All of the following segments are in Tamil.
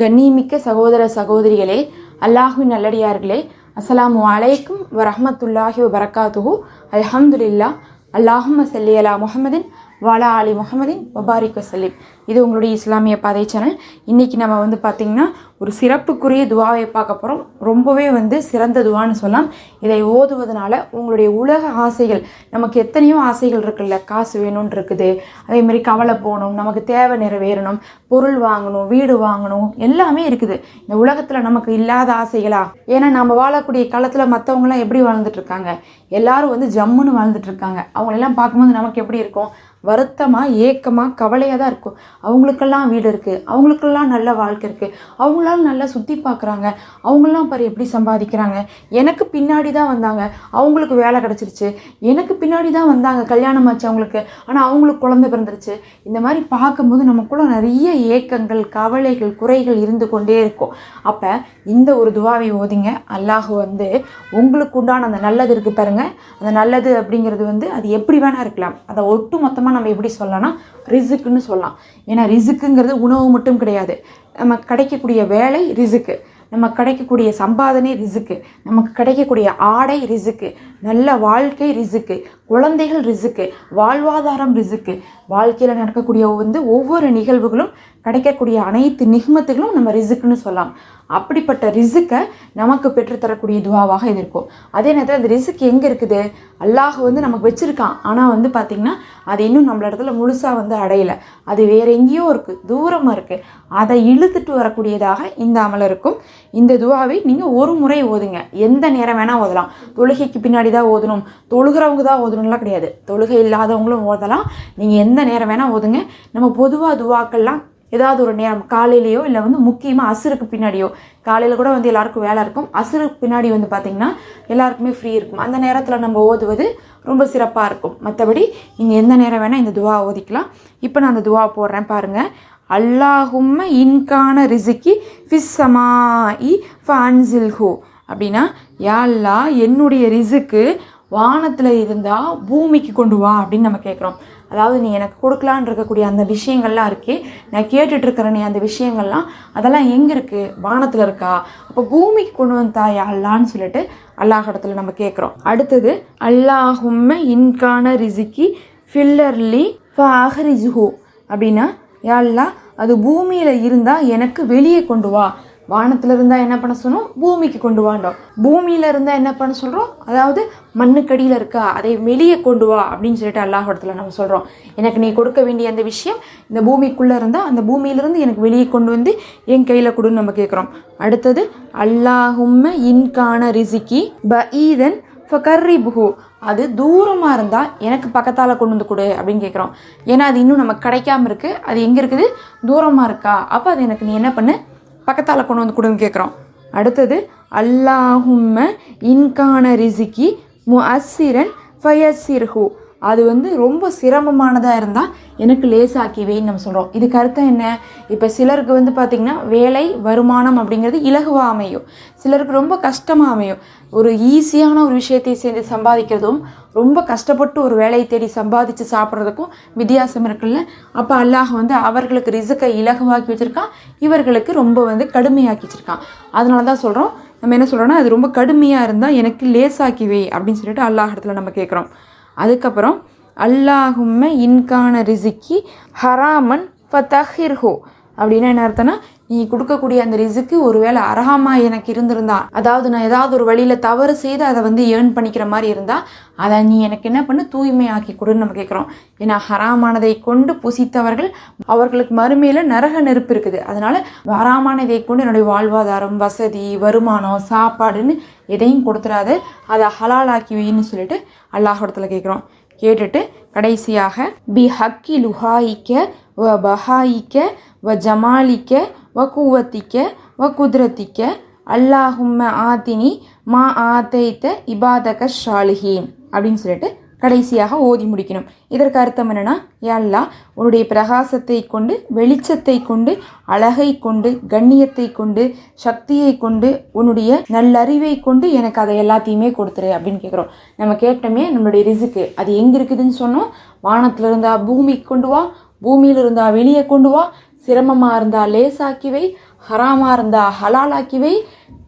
கண்ணியமிக்க சகோதர சகோதரிகளே அல்லாஹுவின் நல்லடியார்களே அஸ்ஸலாமு அலைக்கும் வரமத்துல்லாஹி வரகாத்துஹூ அல்ஹம்துலில்லா அல்லாஹும் சல்லி அலா வாலா அலி முகமதின் முபாரிக் வசலிம் இது உங்களுடைய இஸ்லாமிய பாதை சேனல் இன்றைக்கி நம்ம வந்து பார்த்திங்கன்னா ஒரு சிறப்புக்குரிய துவாவை பார்க்க போகிறோம் ரொம்பவே வந்து சிறந்த துவான்னு சொல்லலாம். இதை ஓதுவதனால உங்களுடைய உலக ஆசைகள் நமக்கு எத்தனையோ ஆசைகள் இருக்குல்ல? காசு வேணும்னு இருக்குது. அதே மாதிரி கவலை போகணும் நமக்கு தேவை நிறைவேறணும் பொருள் வாங்கணும் வீடு வாங்கணும் எல்லாமே இருக்குது. இந்த உலகத்தில் நமக்கு இல்லாத ஆசைகளா? ஏன்னா நம்ம வாழக்கூடிய காலத்தில் மற்றவங்களாம் எப்படி வாழ்ந்துட்டு இருக்காங்க? எல்லாரும் வந்து ஜம்முன்னு வாழ்ந்துட்டு இருக்காங்க. அவங்களெல்லாம் பார்க்கும்போது நமக்கு எப்படி இருக்கும்? வருத்தமாக ஏக்கமாக கவலையாக தான் இருக்கும். அவங்களுக்கெல்லாம் வீடு இருக்குது அவங்களுக்கெல்லாம் நல்ல வாழ்க்கை இருக்குது அவங்களால நல்லா சுற்றி பார்க்குறாங்க. அவங்களாம் பாரு எப்படி சம்பாதிக்கிறாங்க. எனக்கு பின்னாடி தான் வந்தாங்க. அவங்களுக்கு வேலை கிடச்சிருச்சு. எனக்கு பின்னாடி தான் வந்தாங்க. கல்யாணம் ஆச்சு அவங்களுக்கு. ஆனால் அவங்களுக்கு குழந்தை பிறந்துருச்சு. இந்த மாதிரி பார்க்கும்போது நமக்குள்ள நிறைய ஏக்கங்கள் கவலைகள் குறைகள் இருந்து கொண்டே இருக்கும். அப்போ இந்த ஒரு துவாவை ஓதிங்க. அல்லாஹ் வந்து உங்களுக்கு உண்டான அந்த நல்லது இருக்குது பாருங்கள் அந்த நல்லது அப்படிங்கிறது வந்து அது எப்படி வேணால் இருக்கலாம். அதை ஒட்டு மொத்தமாக நம்ம எப்படி சொல்லலாம்னா ரிசுக்குன்னு சொல்லலாம். ஏன்னா ரிசுக்குங்கிறது உணவு மட்டும் கிடையாது. நம்ம கிடைக்கக்கூடிய வேலை ரிசுக்கு நம்ம கிடைக்கக்கூடிய சம்பாதனை ரிசுக்கு நமக்கு கிடைக்கக்கூடிய ஆடை ரிசுக்கு நல்ல வாழ்க்கை ரிசுக்கு குழந்தைகள் ரிசுக்கு வாழ்வாதாரம் ரிசுக்கு வாழ்க்கையில் நடக்கக்கூடிய வந்து ஒவ்வொரு நிகழ்வுகளும் கிடைக்கக்கூடிய அனைத்து நிகமத்துகளும் நம்ம ரிசுக்குன்னு சொல்லலாம். அப்படிப்பட்ட ரிசுக்கை நமக்கு பெற்றுத்தரக்கூடிய துவாவாக இது இருக்கும். அதே நேரத்தில் அந்த ரிசுக்கு எங்கே இருக்குது? அல்லாஹ் வந்து நமக்கு வச்சுருக்கான். ஆனால் வந்து பார்த்திங்கன்னா அது இன்னும் நம்மள இடத்துல முழுசாக வந்து அடையலை. அது வேற எங்கேயோ இருக்குது தூரமாக இருக்குது அதை இழுத்துட்டு வரக்கூடியதாக இந்த அமல் இருக்கும். இந்த துவாவை நீங்கள் ஒரு முறை ஓதுங்க. எந்த நேரம் வேணால் ஓதலாம். தொழுகைக்கு பின்னாடி தான் ஓதணும். தொழுகிறவங்க தான் ஓதணும்லாம் கிடையாது. தொழுகை இல்லாதவங்களும் ஓதலாம். நீங்கள் எந்த எந்த நேரம் வேணால் ஓதுங்க. நம்ம பொதுவாக துவாக்கள்லாம் ஏதாவது ஒரு நேரம் காலையிலையோ இல்லை வந்து முக்கியமாக அசுருக்கு பின்னாடியோ காலையில் கூட வந்து எல்லாருக்கும் வேலை இருக்கும். அசுருக்கு பின்னாடி வந்து பார்த்திங்கன்னா எல்லாருக்குமே ஃப்ரீ இருக்கும். அந்த நேரத்தில் நம்ம ஓதுவது ரொம்ப சிறப்பாக இருக்கும். மற்றபடி நீங்கள் எந்த நேரம் வேணால் இந்த துவா ஓதிக்கலாம். இப்போ நான் அந்த துவா போடுறேன் பாருங்கள் அல்லாஹும்ம இன்கான ரிசிக்கி ஃபிஸ்ஸமா இ ஃபன்சில்ஹூ அப்படின்னா யாழ்லா என்னுடைய ரிசுக்கு வானத்தில் இருந்தால் பூமிக்கு கொண்டு வா அப்படின்னு நம்ம கேட்குறோம் அதாவது நீ எனக்கு கொடுக்கலான் இருக்கக்கூடிய அந்த விஷயங்கள்லாம் இருக்கே நான் கேட்டுட்டு நீ அந்த விஷயங்கள்லாம் அதெல்லாம் எங்கே இருக்குது வானத்தில் இருக்கா? அப்போ பூமிக்கு கொண்டு வந்தா அல்லான்னு சொல்லிட்டு அல்லாஹ் இடத்துல நம்ம கேட்குறோம் அடுத்தது அல்லாஹும்ம இன்கான ரிசிக்கி ஃபில்லர்லி ஃபாஹரிஜுஹு. அப்படின்னா யா அது பூமியில் இருந்தால் எனக்கு வெளியே கொண்டு வா. வானத்தில் இருந்தால் என்ன பண்ண சொன்னோம் பூமிக்கு கொண்டு வாண்டோம் பூமியில் இருந்தால் என்ன பண்ண சொல்கிறோம் அதாவது மண்ணுக்கடியில் இருக்கா? அதை வெளியே கொண்டு வா அப்படின்னு சொல்லிட்டு அல்லாஹ் நம்ம சொல்கிறோம் எனக்கு நீ கொடுக்க வேண்டிய அந்த விஷயம் இந்த பூமிக்குள்ளே இருந்தால் அந்த பூமியிலிருந்து எனக்கு வெளியே கொண்டு வந்து என் கையில் கொடுன்னு நம்ம கேட்குறோம் அடுத்தது அல்லாஹும்ம இன்கான ரிசிக்கி ப ஈதன் ஃபகர்ரிபுஹு. அது தூரமாக இருந்தால் எனக்கு பக்கத்தால் கொண்டு வந்து கொடு அப்படின்னு கேட்குறோம் ஏன்னா அது இன்னும் நமக்கு கிடைக்காம இருக்குது அது எங்கே இருக்குது? தூரமாக இருக்கா? அப்போ அது எனக்கு நீ என்ன பண்ணு? பக்கத்தால் கொண்டு வந்து கொடுன்னு கேட்குறோம் அடுத்தது அல்லாஹும்ம இன்கான ரிசிக்கி மு அசிரன் ஃபயசிர்ஹூ அது வந்து ரொம்ப சிரமமானதாக இருந்தால் எனக்கு லேசாக்கிவேன்னு நம்ம சொல்கிறோம் இதுக்கு கருத்தம் என்ன? இப்போ சிலருக்கு வந்து பார்த்திங்கன்னா வேலை வருமானம் அப்படிங்கிறது இலகுவாக அமையும். சிலருக்கு ரொம்ப கஷ்டமாக அமையும். ஒரு ஈஸியான ஒரு விஷயத்தை சேர்ந்து சம்பாதிக்கிறதும் ரொம்ப கஷ்டப்பட்டு ஒரு வேலையை தேடி சம்பாதிச்சு சாப்பிட்றதுக்கும் வித்தியாசம் இருக்குல்ல? அப்போ அல்லாஹ் வந்து அவர்களுக்கு ரிசுக்கை இலகுவாக்கி வச்சுருக்கான் இவர்களுக்கு ரொம்ப வந்து கடுமையாக்கி வச்சுருக்கான். அதனால தான் சொல்கிறோம் நம்ம என்ன சொல்கிறோன்னா அது ரொம்ப கடுமையாக இருந்தால் எனக்கு லேசாக்கிவே அப்படின்னு சொல்லிட்டு அல்லாஹ் இடத்துல நம்ம கேட்குறோம் அதுக்கப்புறம் அல்லாஹும்ம இன்கான ரிசிக்கி ஹராமன் ஃபதஹிர்ஹோ அப்படின்னா என்ன அர்த்தம்னா நீ கொடுக்கக்கூடிய அந்த ரிசுக்கு ஒருவேளை அரகமா எனக்கு இருந்திருந்தா அதாவது நான் ஏதாவது ஒரு வழியில் தவறு செய்து அதை வந்து ஏர்ன் பண்ணிக்கிற மாதிரி இருந்தால் அதை நீ எனக்கு என்ன பண்ணு? தூய்மையாக்கி கொடுன்னு நம்ம கேட்குறோம் ஏன்னா ஹராமானதை கொண்டு புசித்தவர்கள் அவர்களுக்கு மறுமையில் நரக நெருப்பு இருக்குது. அதனால் ஹராமானதை கொண்டு என்னுடைய வாழ்வாதாரம் வசதி வருமானம் சாப்பாடுன்னு எதையும் கொடுத்துடாது அதை ஹலாலாக்கி வைன்னு சொல்லிட்டு அல்லாஹிடத்தில் கேட்குறோம் கேட்டுட்டு கடைசியாக பி ஹக்கி லுஹாயிக்க வ பஹாயிக்க வ ஜமாலிக்க வ குவத்திக்க வ குதிரத்திக்க அல்லாஹும்ம ஆத்தினி மா ஆத்தைத்த இபாதக ஷாலிஹீன் அப்படின்னு சொல்லிட்டு கடைசியாக ஓதி முடிக்கணும். இதற்கு அர்த்தம் என்னென்னா யல்லா உன்னுடைய பிரகாசத்தை கொண்டு வெளிச்சத்தை கொண்டு அழகை கொண்டு கண்ணியத்தை கொண்டு சக்தியை கொண்டு உன்னுடைய நல்லறிவை கொண்டு எனக்கு அதை எல்லாத்தையுமே கொடுத்துரு அப்படின்னு கேட்குறோம் நம்ம கேட்டோமே நம்மளுடைய ரிசுக்கு அது எங்கே இருக்குதுன்னு சொன்னோம்? வானத்தில் இருந்தால் பூமிக்கு கொண்டு வா பூமியில் இருந்தால் வெளியே கொண்டு வா சிரமமாக இருந்தால் லேசாக்கிவை ஹராமாக இருந்தா ஹலாலாக்கிவை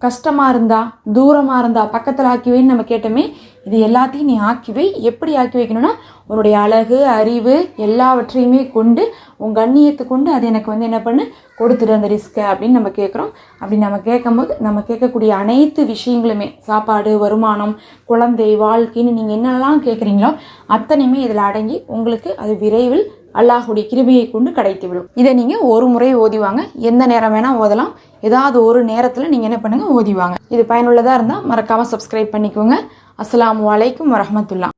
கஷ்டமாக இருந்தா தூரமாக இருந்தா பக்கத்தில் ஆக்கிவைன்னு நம்ம கேட்டோமே இது எல்லாத்தையும் நீ ஆக்கிவை. எப்படி ஆக்கி வைக்கணும்னா உன்னுடைய அழகு அறிவு எல்லாவற்றையுமே கொண்டு உன் கண்ணியத்தை கொண்டு அது எனக்கு வந்து என்ன பண்ணு? கொடுத்துரு அந்த ரிஸ்க்கை அப்படின்னு நம்ம கேட்குறோம் அப்படி நம்ம கேட்கும்போது நம்ம கேட்கக்கூடிய அனைத்து விஷயங்களுமே சாப்பாடு வருமானம் குழந்தை வாழ்க்கைன்னு நீங்கள் என்னெல்லாம் கேட்குறீங்களோ அத்தனையுமே இதில் அடங்கி உங்களுக்கு அது விரைவில் அல்லாஹுடைய கிருபியை கொண்டு கிடைத்துவிடும். இதை நீங்கள் ஒரு முறை ஓதிவாங்க எந்த நேரம் வேணால் ஓதலாம். ஏதாவது ஒரு நேரத்தில் நீங்கள் என்ன பண்ணுங்கள் ஓதிவாங்க இது பயனுள்ளதாக இருந்தால் மறக்காமல் சப்ஸ்கிரைப் பண்ணிக்கோங்க. அஸ்லாம் வலைக்கம் வரமத்துல்லா